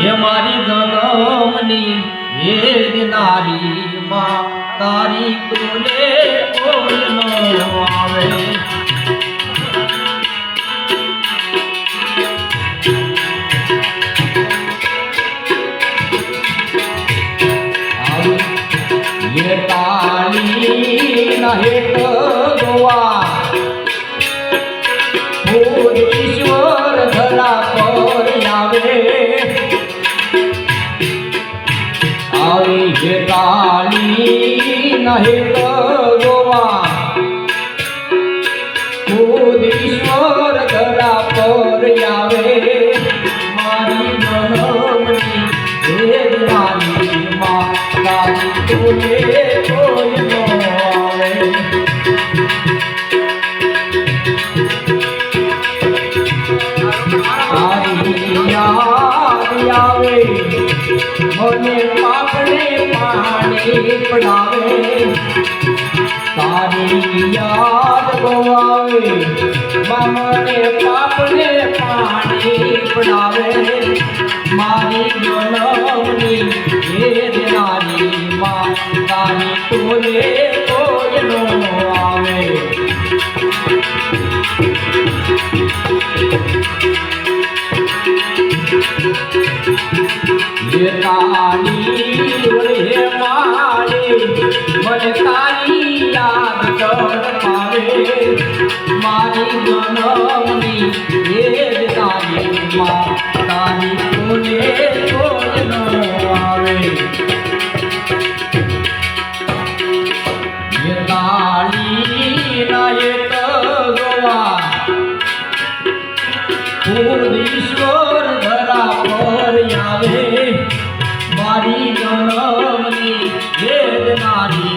હે મારી જનમની હે દિનારી માં તારી તોલે કોઈ નો આવે આવે આવી હે કાલી નહે આવે મને પાપને પાણી પડાવે તારી યાદ ગવાવે મને પાપને પાણી પડાવે મારી જનમની ઈશ્વર ધરા પર આવે મારી